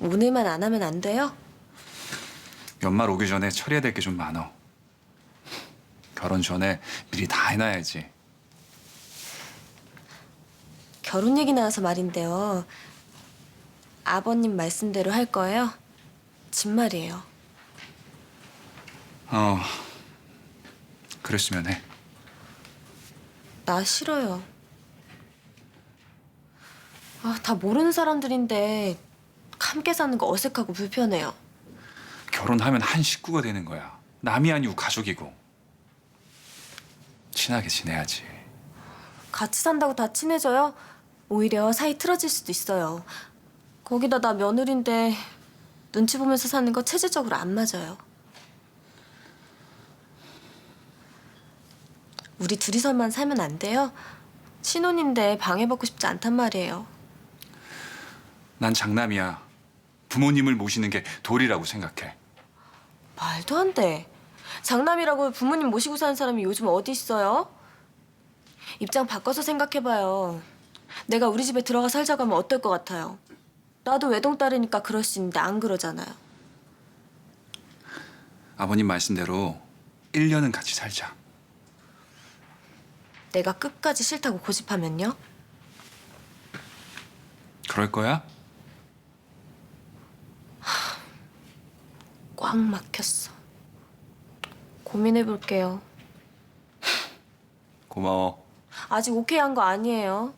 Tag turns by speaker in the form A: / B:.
A: 오늘만 안 하면 안 돼요?
B: 연말 오기 전에 처리해야 될 게 좀 많어. 결혼 전에 미리 다 해놔야지.
A: 결혼 얘기 나와서 말인데요. 아버님 말씀대로 할 거예요? 진말이에요.
B: 어, 그랬으면 해.
A: 나 싫어요. 아, 다 모르는 사람들인데 함께 사는 거 어색하고 불편해요.
B: 결혼하면 한 식구가 되는 거야. 남이 아니고 가족이고. 친하게 지내야지.
A: 같이 산다고 다 친해져요? 오히려 사이 틀어질 수도 있어요. 거기다 나 며느리인데 눈치 보면서 사는 거 체질적으로 안 맞아요. 우리 둘이서만 살면 안 돼요? 신혼인데 방해받고 싶지 않단 말이에요.
B: 난 장남이야. 부모님을 모시는 게 도리라고 생각해.
A: 말도 안 돼. 장남이라고 부모님 모시고 사는 사람이 요즘 어디 있어요? 입장 바꿔서 생각해봐요. 내가 우리 집에 들어가 살자고 하면 어떨 것 같아요? 나도 외동딸이니까 그럴 수 있는데 안 그러잖아요.
B: 아버님 말씀대로 1년은 같이 살자.
A: 내가 끝까지 싫다고 고집하면요?
B: 그럴 거야?
A: 꽉 막혔어. 고민해 볼게요.
B: 고마워.
A: 아직 오케이 한 거 아니에요.